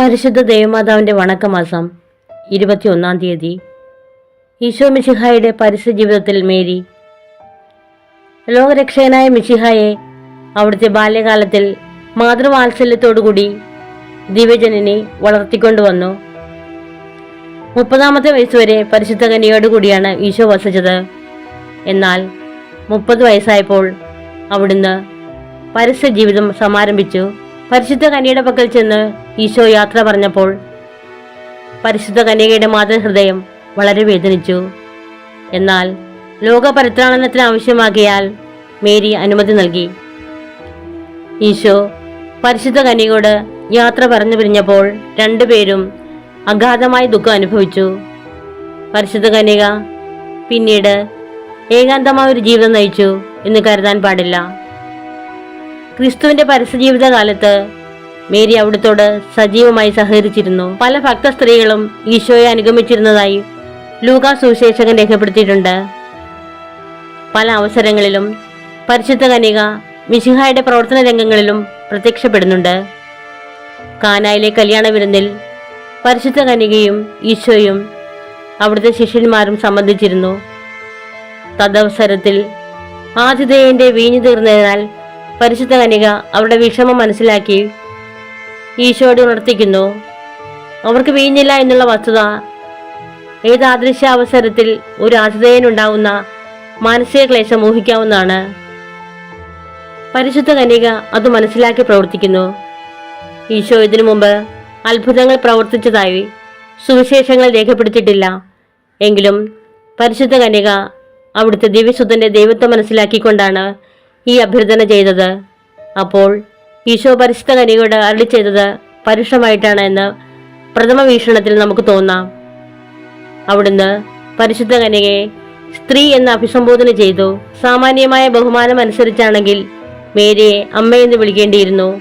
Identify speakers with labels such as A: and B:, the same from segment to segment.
A: പരിശുദ്ധ ദേവമാതാവിന്റെ വണക്കമാസം ഇരുപത്തിയൊന്നാം തീയതി. ഈശോ മിശിഹായുടെ പരിശുദ്ധ ജീവിതത്തിൽ മേരി. ലോകരക്ഷകനായ മിശിഹായെ അവിടുത്തെ ബാല്യകാലത്തിൽ മാതൃവാത്സല്യത്തോടുകൂടി ദിവ്യജനനെ വളർത്തിക്കൊണ്ടുവന്നു. മുപ്പതാമത്തെ വയസ്സുവരെ പരിശുദ്ധ കന്യയോടുകൂടിയാണ് ഈശോ വസിച്ചത്. എന്നാൽ മുപ്പത് വയസ്സായപ്പോൾ അവിടുന്ന് പരസ്യ ജീവിതം സമാരംഭിച്ചു. പരിശുദ്ധ കന്യയുടെ പക്കൽ ചെന്ന് ഈശോ യാത്ര പറഞ്ഞപ്പോൾ പരിശുദ്ധ കന്യകയുടെ മാതൃഹൃദയം വളരെ വേദനിച്ചു. എന്നാൽ ലോക പരിത്രാണനത്തിന് ആവശ്യമാകിയാൽ മേരി അനുമതി നൽകി. ഈശോ പരിശുദ്ധ കന്യകയോട് യാത്ര പറഞ്ഞു പിരിഞ്ഞപ്പോൾ രണ്ടുപേരും അഗാധമായ ദുഃഖം അനുഭവിച്ചു. പരിശുദ്ധ കന്യക പിന്നീട് ഏകാന്തമായ ഒരു ജീവിതം നയിച്ചു. എന്ന് കരുതാൻ പാടില്ല. ക്രിസ്തുവിന്റെ പരസ്യജീവിത കാലത്ത് മേരി അവിടുത്തോട് സജീവമായി സഹകരിച്ചിരുന്നു. പല ഭക്ത സ്ത്രീകളും ഈശോയെ അനുഗമിച്ചിരുന്നതായി ലൂക്കാ സുവിശേഷകൻ രേഖപ്പെടുത്തിയിട്ടുണ്ട്. പല അവസരങ്ങളിലും പരിശുദ്ധ കനിക മിശിഹായുടെ പ്രവർത്തന രംഗങ്ങളിലും പ്രത്യക്ഷപ്പെടുന്നുണ്ട്. കാനായിലെ കല്യാണ വിരുന്നിൽ പരിശുദ്ധ കനികയും ഈശോയും അവിടുത്തെ ശിഷ്യന്മാരും സംബന്ധിച്ചിരുന്നു. തദവസരത്തിൽ ആതിഥേയന്റെ വീഞ്ഞു തീർന്നതിനാൽ പരിശുദ്ധ കനിക അവരുടെ വിഷമം മനസ്സിലാക്കി ഈശോയോട് ഉണർത്തിക്കുന്നു. അവർക്ക് വീഞ്ഞില്ല എന്നുള്ള വസ്തുത ഏത് ആദൃശ്യ അവസരത്തിൽ ഒരു ആതിഥേയനുണ്ടാവുന്ന മാനസിക ക്ലേശം ഊഹിക്കാവുന്നതാണ്. പരിശുദ്ധ കന്യക അത് മനസ്സിലാക്കി പ്രവർത്തിക്കുന്നു. ഈശോ ഇതിനു മുമ്പ് അത്ഭുതങ്ങൾ പ്രവർത്തിച്ചതായി സുവിശേഷങ്ങൾ രേഖപ്പെടുത്തിയിട്ടില്ല. എങ്കിലും പരിശുദ്ധ കന്യക അവിടുത്തെ ദിവ്യസുദ്ധന്റെ ദൈവത്വം മനസ്സിലാക്കിക്കൊണ്ടാണ് ഈ അഭ്യർത്ഥന ചെയ്തത്. അപ്പോൾ ഈശോ പരിശുദ്ധ കനികയോട് അരളി ചെയ്തത് പരുഷമായിട്ടാണ് എന്ന് പ്രഥമ വീക്ഷണത്തിൽ നമുക്ക് തോന്നാം. അവിടുന്ന് പരിശുദ്ധ കനികയെ സ്ത്രീ എന്ന് അഭിസംബോധന ചെയ്തു. സാമാന്യമായ ബഹുമാനം അനുസരിച്ചാണെങ്കിൽ മേരിയെ അമ്മയെന്ന് വിളിക്കേണ്ടിയിരുന്നു.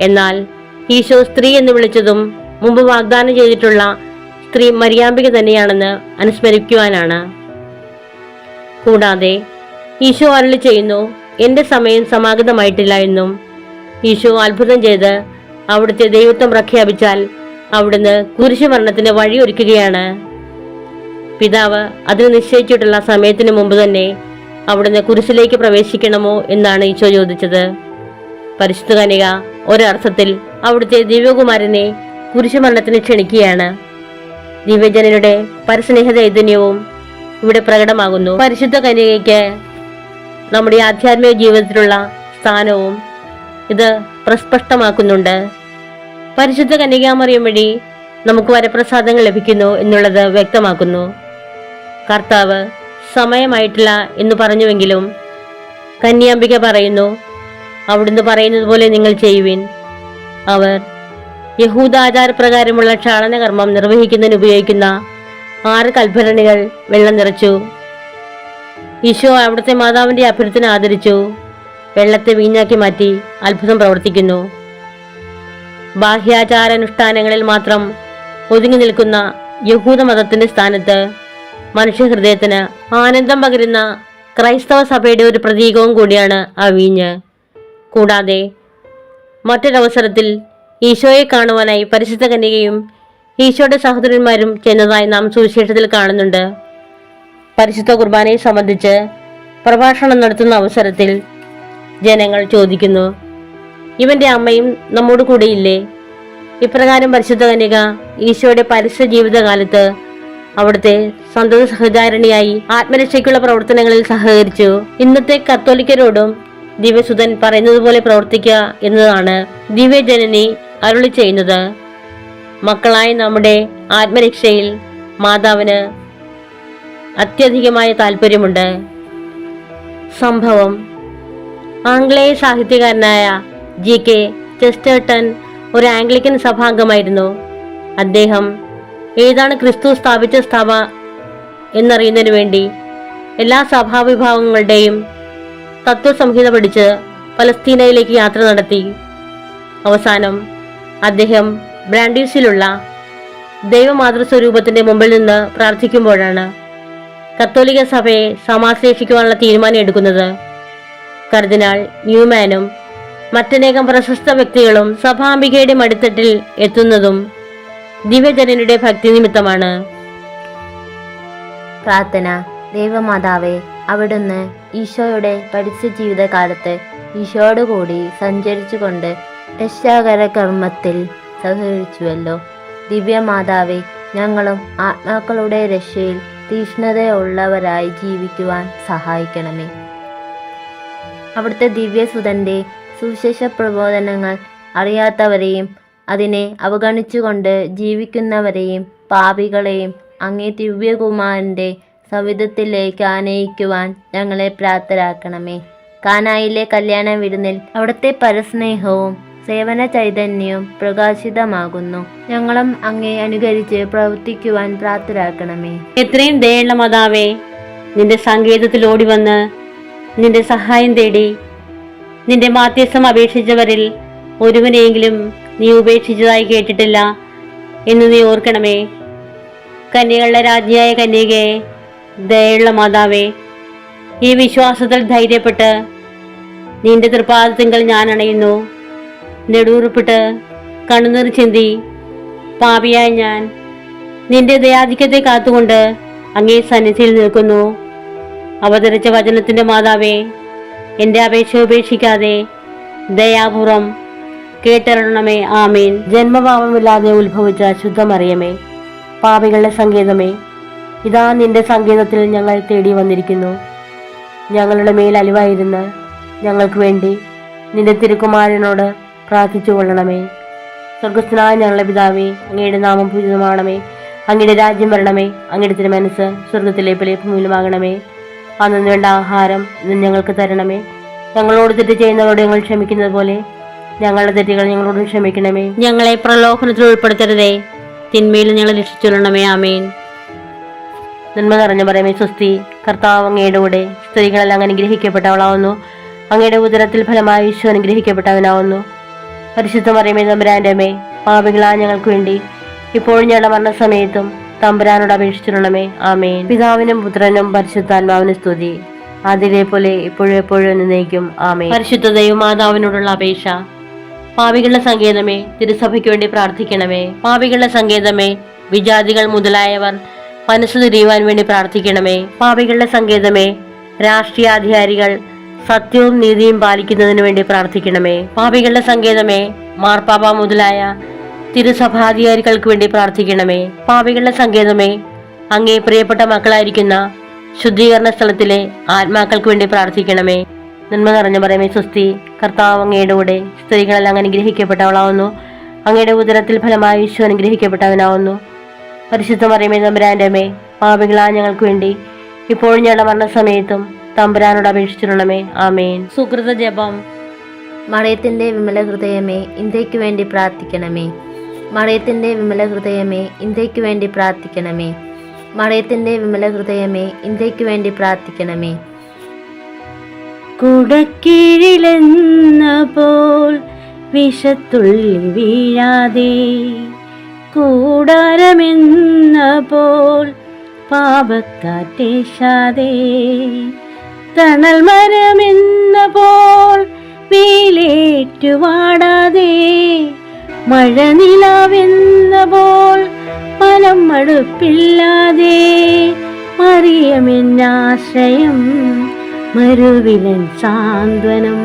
A: എന്നാൽ ഈശോ സ്ത്രീ എന്ന് വിളിച്ചതും മുമ്പ് വാഗ്ദാനം ചെയ്തിട്ടുള്ള സ്ത്രീ മര്യാമ്പിക തന്നെയാണെന്ന് അനുസ്മരിക്കുവാനാണ്. കൂടാതെ ഈശോ അരളി ചെയ്യുന്നു എന്റെ സമയം സമാഗതമായിട്ടില്ല എന്നും ഈശോ അത്ഭുതം ചെയ്ത് അവിടുത്തെ ദൈവത്വം പ്രഖ്യാപിച്ചാൽ അവിടുന്ന് കുരിശുമരണത്തിന് വഴിയൊരുക്കുകയാണ്. പിതാവ് അതിന് നിശ്ചയിച്ചിട്ടുള്ള സമയത്തിന് മുമ്പ് തന്നെ അവിടുന്ന് കുരിശിലേക്ക് പ്രവേശിക്കണമോ എന്നാണ് ഈശോ ചോദിച്ചത്. പരിശുദ്ധ കനിക ഒരർത്ഥത്തിൽ അവിടുത്തെ ദിവ്യകുമാരനെ കുരിശുമരണത്തിന് ക്ഷണിക്കുകയാണ്. ദിവ്യജനയുടെ പരസ്നേഹ ചൈതന്യവും ഇവിടെ പ്രകടമാകുന്നു. പരിശുദ്ധ കന്യകയ്ക്ക് നമ്മുടെ ആധ്യാത്മിക ജീവിതത്തിലുള്ള സ്ഥാനവും ഇത് പ്രസ്പഷ്ടമാക്കുന്നുണ്ട്. പരിശുദ്ധ കന്യകാമറിയം വഴി നമുക്ക് വരപ്രസാദങ്ങൾ ലഭിക്കുന്നു എന്നുള്ളത് വ്യക്തമാക്കുന്നു. കർത്താവ് സമയമായിട്ടില്ല എന്ന് പറഞ്ഞുവെങ്കിലും കന്യാംബിക പറയുന്നു അവിടുന്ന് പറയുന്നത് പോലെ നിങ്ങൾ ചെയ്യുവിൻ. അവർ യഹൂദാചാരപ്രകാരമുള്ള ക്ഷാളനകർമ്മം നിർവഹിക്കുന്നതിന് ഉപയോഗിക്കുന്ന ആറ് കൽഭരണികൾ വെള്ളം നിറച്ചു. ഈശോ അവിടുത്തെ മാതാവിന്റെ അഭ്യർത്ഥന ആദരിച്ചു. വെള്ളത്തെ വീഞ്ഞാക്കി മാറ്റി അത്ഭുതം പ്രവർത്തിക്കുന്നു. ബാഹ്യാചാരാനുഷ്ഠാനങ്ങളിൽ മാത്രം ഒതുങ്ങി നിൽക്കുന്ന യഹൂദ മതത്തിന്റെ സ്ഥാനത്ത് മനുഷ്യഹൃദയത്തിന് ആനന്ദം പകരുന്ന ക്രൈസ്തവ സഭയുടെ ഒരു പ്രതീകവും കൂടിയാണ് ആ വീഞ്ഞ്. കൂടാതെ മറ്റൊരവസരത്തിൽ ഈശോയെ കാണുവാനായി പരിശുദ്ധ കന്യകയും ഈശോയുടെ സഹോദരന്മാരും ചെന്നതായി നാം സുവിശേഷത്തിൽ കാണുന്നുണ്ട്. പരിശുദ്ധ കുർബാനയെ സംബന്ധിച്ച് പ്രഭാഷണം നടത്തുന്ന അവസരത്തിൽ ജനങ്ങൾ ചോദിക്കുന്നു ഇവന്റെ അമ്മയും നമ്മോട് കൂടെയില്ലേ? ഇപ്രകാരം പരിശുദ്ധ കന്യക ഈശോയുടെ പരസ്യ ജീവിതകാലത്ത് അവിടുത്തെ സന്തത സഹചാരണിയായി ആത്മരക്ഷയ്ക്കുള്ള പ്രവർത്തനങ്ങളിൽ സഹകരിച്ചു. ഇന്നത്തെ കത്തോലിക്കരോടും ദിവ്യസുതൻ പറയുന്നത് പോലെ പ്രവർത്തിക്കുക എന്നതാണ് ദിവ്യജനനി അരുളി ചെയ്യുന്നത്. മക്കളായ നമ്മുടെ ആത്മരക്ഷയിൽ മാതാവിന് അത്യധികമായ താല്പര്യമുണ്ട്. സംഭവം ആംഗ്ലേയ സാഹിത്യകാരനായ ജി കെ ചെസ്റ്റേർട്ടൺ ഒരു ആംഗ്ലിക്കൻ സഭാംഗമായിരുന്നു. അദ്ദേഹം ഏതാണ് ക്രിസ്തു സ്ഥാപിച്ച സഭ എന്നറിയുന്നതിന് വേണ്ടി എല്ലാ സഭാവിഭാഗങ്ങളുടെയും തത്വസംഹിത പഠിച്ച് പലസ്തീനയിലേക്ക് യാത്ര നടത്തി. അവസാനം അദ്ദേഹം ബ്രാൻഡീസിലുള്ള ദൈവമാതൃസ്വരൂപത്തിന്റെ മുമ്പിൽ നിന്ന് പ്രാർത്ഥിക്കുമ്പോഴാണ് കത്തോലിക സഭയെ സമാശ്ലേഷിക്കുവാനുള്ള തീരുമാനം എടുക്കുന്നത്. കർദിനാൾ ന്യൂമാനും മറ്റനേകം പ്രശസ്ത വ്യക്തികളും സഭാംബികയുടെ മടിത്തട്ടിൽ എത്തുന്നതും ദിവ്യജനനുടെ ഭക്തി നിമിത്തമാണ്.
B: പ്രാർത്ഥന. ദൈവമാതാവെ അവിടുന്ന് ഈശോയുടെ പരിസ്ഥിതി ജീവിതകാലത്ത് ഈശോയോടുകൂടി സഞ്ചരിച്ചുകൊണ്ട് രക്ഷാകര കർമ്മത്തിൽ സഹകരിച്ചുവല്ലോ ദിവ്യമാതാവേ ഞങ്ങളും ആത്മാക്കളുടെ രക്ഷയിൽ തീഷ്ണതയുള്ളവരായി ജീവിക്കുവാൻ സഹായിക്കണമേ. അവിടുത്തെ ദിവ്യസുതന്റെ സുവിശേഷ പ്രബോധനങ്ങൾ അറിയാത്തവരെയും അതിനെ അവഗണിച്ചുകൊണ്ട് ജീവിക്കുന്നവരെയും പാപികളെയും അങ്ങേ ദിവ്യകുമാരന്റെ സവിധത്തിലേക്ക് ആനയിക്കുവാൻ ഞങ്ങളെ പ്രാപ്തരാക്കണമേ. കാനായിലെ കല്യാണ വിരുന്നിൽ അവിടുത്തെ പരസ്നേഹവും സേവന ചൈതന്യവും പ്രകാശിതമാകുന്നു. ഞങ്ങളും അങ്ങേ അനുകരിച്ച് പ്രവർത്തിക്കുവാൻ പ്രാപ്തരാക്കണമേ.
A: എത്രയും ദയുള്ള മാതാവേ നിന്റെ സങ്കേതത്തിൽ ഓടി വന്ന് നിന്റെ സഹായം തേടി നിന്റെ മാധ്യസ്ഥം അപേക്ഷിച്ചവരിൽ ഒരുവനെയെങ്കിലും നീ ഉപേക്ഷിച്ചതായി കേട്ടിട്ടില്ല എന്ന് നീ ഓർക്കണമേ. കന്യകളുടെ രാജ്ഞിയായ കന്യകയെ ദയുള്ള മാതാവേ ഈ വിശ്വാസത്തിൽ ധൈര്യപ്പെട്ട് നിന്റെ തൃപ്പാദത്തിങ്കൽ ഞാൻ അണയുന്നു. നെടൂറുപ്പിട്ട് കണ്ണുനീർ ചിന്തി പാപിയായ ഞാൻ നിന്റെ ദയാധിക്യത്തെ കാത്തുകൊണ്ട് അങ്ങേ സന്നിധിയിൽ നിൽക്കുന്നു. അവതരിച്ച വചനത്തിന്റെ മാതാവേ എന്റെ അപേക്ഷ ഉപേക്ഷിക്കാതെ ദയാപൂർവം കേട്ടറിയണമേ ആമീൻ. ജന്മഭാവമില്ലാതെ ഉത്ഭവിച്ച ശുദ്ധമറിയമേ പാപികളുടെ സങ്കേതമേ ഇതാ നിന്റെ സങ്കേതത്തിൽ ഞങ്ങൾ തേടി വന്നിരിക്കുന്നു. ഞങ്ങളുടെ മേൽ അലിവായിരുന്ന് ഞങ്ങൾക്ക് വേണ്ടി നിന്റെ തിരുക്കുമാരനോട് പ്രാർത്ഥിച്ചു കൊള്ളണമേ. സ്വർഗസ്ഥനായ ഞങ്ങളുടെ പിതാവേ അങ്ങയുടെ നാമം പൂജിതമാണമേ അങ്ങയുടെ രാജ്യം വരണമേ. അങ്ങയുടെ തിരുമനസ് സ്വർഗത്തിലെ പോലെ ഭൂമിയിലുമാകണമേ അന്നു വേണ്ട ആഹാരം ഇന്ന് ഞങ്ങൾക്ക് തരണമേ. ഞങ്ങളോട് തെറ്റ് ചെയ്യുന്നവരോട് ഞങ്ങൾ ക്ഷമിക്കുന്നത് പോലെ ഞങ്ങളുടെ തെറ്റുകൾ ഞങ്ങളോട് ക്ഷമിക്കണമേ. ഞങ്ങളെ പ്രലോഭനത്തിൽ ഉൾപ്പെടുത്തരുതേ. തിന്മയിൽ ഞങ്ങളെ രക്ഷിച്ചുകൊള്ളണമേ. ആമേൻ. നന്മ നിറഞ്ഞ പറയുമേ സ്വസ്തി. കർത്താവ് അങ്ങയുടെ കൂടെ. സ്ത്രീകളെല്ലാം അനുഗ്രഹിക്കപ്പെട്ടവളാവുന്നു. അങ്ങയുടെ ഉദരത്തിൽ ഫലമായി ഈശോ അനുഗ്രഹിക്കപ്പെട്ടവനാവുന്നു. പരിശുദ്ധ മറിയമേ തമ്പുരാന്റെ അമ്മേ പാപികളാ ഞങ്ങൾക്ക് വേണ്ടി ഇപ്പോൾ ഞങ്ങളുടെ മരണസമയത്തും തമ്പുരാനോട് അപേക്ഷിച്ചിരണമേ ആമേൻ. പിതാവിനും പുത്രനും പരിശുദ്ധാത്മാവിനും സ്തുതി. അതിലെ പോലെ ഇപ്പോഴും എപ്പോഴും എന്നേക്കും ആമേൻ. പരിശുദ്ധ ദൈവമാതാവിനോടുള്ള അപേക്ഷ. പാപികളുടെ സങ്കേതമേ തിരുസഭയ്ക്ക് വേണ്ടി പ്രാർത്ഥിക്കണമേ. പാപികളുടെ സങ്കേതമേ വിജാതികൾ മുതലായവർ മനസ്സ് തിരിയുവാൻ വേണ്ടി പ്രാർത്ഥിക്കണമേ. പാപികളുടെ സങ്കേതമേ രാഷ്ട്രീയാധികാരികൾ സത്യവും നീതിയും പാലിക്കുന്നതിന് വേണ്ടി പ്രാർത്ഥിക്കണമേ. പാപികളുടെ സങ്കേതമേ മാർപ്പാപ്പ മുതലായ തിരുസഭാധികാരികൾക്ക് വേണ്ടി പ്രാർത്ഥിക്കണമേ. പാപികളുടെ സങ്കേതമേ അങ്ങേ പ്രിയപ്പെട്ട മക്കളായിരിക്കുന്ന ശുദ്ധീകരണ സ്ഥലത്തിലെ ആത്മാക്കൾക്ക് വേണ്ടി പ്രാർത്ഥിക്കണമേ. നന്മ നിറഞ്ഞു പറയുമേ സ്വസ്തി കർത്താവ് അങ്ങയുടെ കൂടെ സ്ത്രീകളെല്ലാം അനുഗ്രഹിക്കപ്പെട്ടവളാവുന്നു. അങ്ങയുടെ ഉദരത്തിൽ ഫലമായി ഈശോ അനുഗ്രഹിക്കപ്പെട്ടവനാവുന്നു. പരിശുദ്ധ മറിയമേ തമ്പുരാന്റെ അമ്മേ പാപികളാ ഞങ്ങൾക്ക് വേണ്ടി ഇപ്പോഴും ഞങ്ങളുടെ മരണസമയത്തും തമ്പുരാനോട് അപേക്ഷിച്ചിരണമേ ആമേൻ. സുഹൃത ജപം.
B: മറയത്തിന്റെ വിമല ഹൃദയമേ ഇന്ത്യയ്ക്ക് വേണ്ടി പ്രാർത്ഥിക്കണമേ. മറയത്തിന്റെ വിമല ഹൃദയമേ ഇന്ത്യയ്ക്ക് വേണ്ടി പ്രാർത്ഥിക്കണമേ. മറയത്തിന്റെ വിമല ഹൃദയമേ ഇന്ത്യയ്ക്ക് വേണ്ടി പ്രാർത്ഥിക്കണമേ.
A: കുടക്കീഴിലെന്ന പോൽ വിഷത്തുള്ളി വീഴാതെ കൂടാരമെന്ന പോൽ പാപക്കാറ്റേശാതെ തണൽ മരമെന്ന പോൽ വീലേറ്റുവാടാതെ മഴനിലാവെന്ന പോൽ മനം മടുപ്പില്ലാതെ മറിയമെന്നാശ്രയം മരുവിലൻ സാന്ത്വനം.